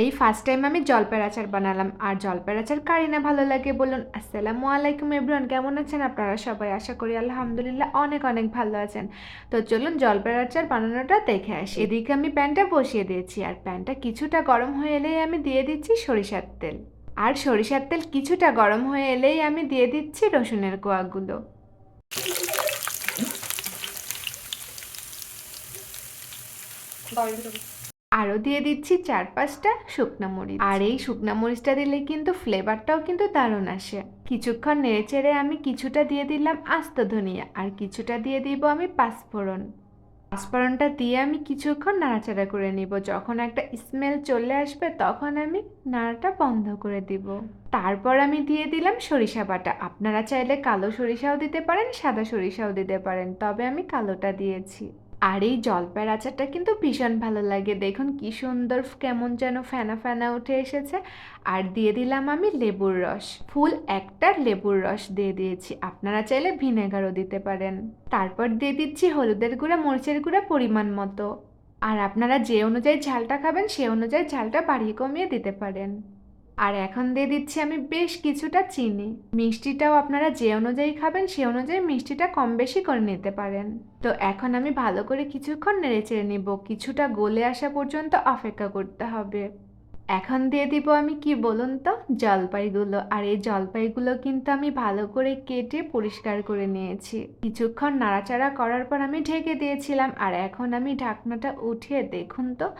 এই first time আমি জলপাইয়ের আচার বানালাম। আর জলপাইয়ের আচার কারি না ভালো লাগে বলুন। আসসালামু আলাইকুম এভরিওয়ান কেমন আছেন আপনারা সবাই? আশা করি আলহামদুলিল্লাহ অনেক অনেক ভালো আছেন। তো চলুন জলপাইয়ের আচার বানানোটা দেখে আসি। এদিকে আমি প্যানটা বসিয়ে দিয়েছি। আর প্যানটা কিছুটা গরম হয়ে এলেই আমি দিয়ে দিচ্ছি সরিষার তেল। আর সরিষার তেল কিছুটা গরম হয়ে এলেই আমি দিয়ে দিচ্ছি রসুনের কোয়াগুলো। আরও দিয়ে দিচ্ছি চার পাঁচটা শুকনো মরিচ। আর এই শুকনো মরিচটা দিলে কিন্তু ফ্লেভারটাও কিন্তু দারুণ আসে। কিছুক্ষণ নেড়েচেড়ে আমি কিছুটা দিয়ে দিলাম আস্ত ধনিয়া, আর কিছুটা দিয়ে দিব আমি পাঁচফোড়ন। পাঁচফোড়নটা দিয়ে আমি কিছুক্ষণ নাড়াচাড়া করে নিব। যখন একটা স্মেল চলে আসবে, তখন আমি নাড়াটা বন্ধ করে দিব। তারপর আমি দিয়ে দিলাম সরিষা বাটা। আপনারা চাইলে কালো সরিষাও দিতে পারেন, সাদা সরিষাও দিতে পারেন, তবে আমি কালোটা দিয়েছি। আর এই জলপাইয়ের আচারটা কিন্তু ভীষণ ভালো লাগে। দেখুন কি সুন্দর কেমন যেন ফেনা ফেনা উঠে এসেছে। আর দিয়ে দিলাম আমি লেবুর রস। ফুল একটা লেবুর রস দিয়ে দিয়েছি। আপনারা চাইলে ভিনেগারও দিতে পারেন। তারপর দিয়ে দিচ্ছি হলুদের গুঁড়া, মরিচের গুঁড়া পরিমাণ মতো। আর আপনারা যে অনুযায়ী ঝালটা খাবেন, সে অনুযায়ী ঝালটা বাড়িয়ে কমিয়ে দিতে পারেন। আর এখন দিয়ে দিচ্ছি আমি বেশ কিছুটা চিনি। মিষ্টিটাও আপনারা যে অনুযায়ী খাবেন, সে অনুযায়ী মিষ্টিটা কম বেশি করে নিতে পারেন। তো এখন আমি ভালো করে কিছুক্ষণ নেড়ে চেড়ে নিব। কিছুটা গলে আসা পর্যন্ত অপেক্ষা করতে হবে। এখন দিয়ে দিব আমি কি বলুন তো? জলপাইগুলো। আর এই জলপাইগুলো কিন্তু আমি ভালো করে কেটে পরিষ্কার করে নিয়েছি। কিছুক্ষণ নাড়াচাড়া করার পর আমি ঢেকে দিয়েছিলাম। আর এখন আমি ঢাকনাটা উঠিয়ে দেখুন তো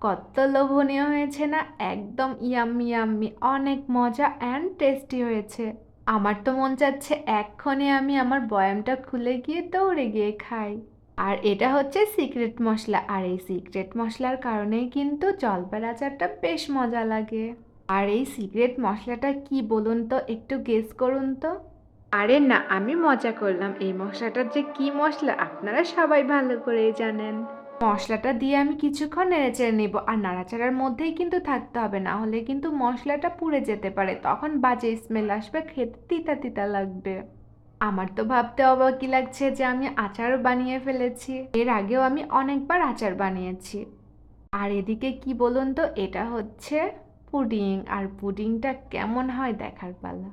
কত লোভনীয় হয়েছে না? একদম ইয়াম্মি ইয়াম্মি। অনেক মজা অ্যান্ড টেস্টি হয়েছে। আমার তো মন চাচ্ছে এক্ষণে আমি আমার বয়ামটা খুলে গিয়ে দৌড়ে গিয়ে খাই। আর এটা হচ্ছে সিক্রেট মশলা। আর এই সিক্রেট মশলার কারণেই কিন্তু জলপাইয়ের আচারটা বেশ মজা লাগে। আর এই সিক্রেট মশলাটা কি বলুন তো? একটু গেস করুন তো। আরে না, আমি মজা করলাম। এই মশলাটার যে কি মশলা, আপনারা সবাই ভালো করেই জানেন। মশলাটা দিয়ে আমি কিছুক্ষণ নেড়েচেড়ে নেব। আর নাড়াচাড়ার মধ্যেই কিন্তু থাকতে হবে, না হলে কিন্তু মশলাটা পুড়ে যেতে পারে। তখন বাজে স্মেল আসবে, খেতে তিতা তিতা লাগবে। আমার তো ভাবতে অবাকই লাগছে যে আমি আচারও বানিয়ে ফেলেছি। এর আগেও আমি অনেকবার আচার বানিয়েছি। আর এদিকে কি বলুন তো, এটা হচ্ছে পুডিং। আর পুডিংটা কেমন হয় দেখার পালা।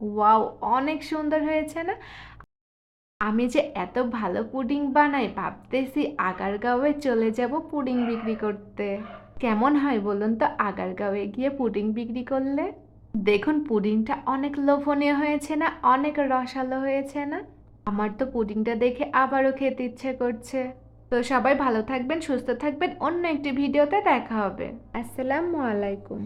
ওয়াও, অনেক সুন্দর হয়েছে না? আমি যে এত ভালো পুডিং বানাই ভাবতেছি আগারগাঁওয়ে চলে যাব পুডিং বিক্রি করতে। কেমন হয় বলুন তো আগারগাঁওয়ে গিয়ে পুডিং বিক্রি করলে? দেখুন, পুডিংটা অনেক লোভনীয় হয়েছে না? অনেক রসালো হয়েছে না? আমার তো পুডিংটা দেখে আবারও খেতে ইচ্ছে করছে। তো সবাই ভালো থাকবেন, সুস্থ থাকবেন। অন্য একটি ভিডিওতে দেখা হবে। আসসালামু আলাইকুম।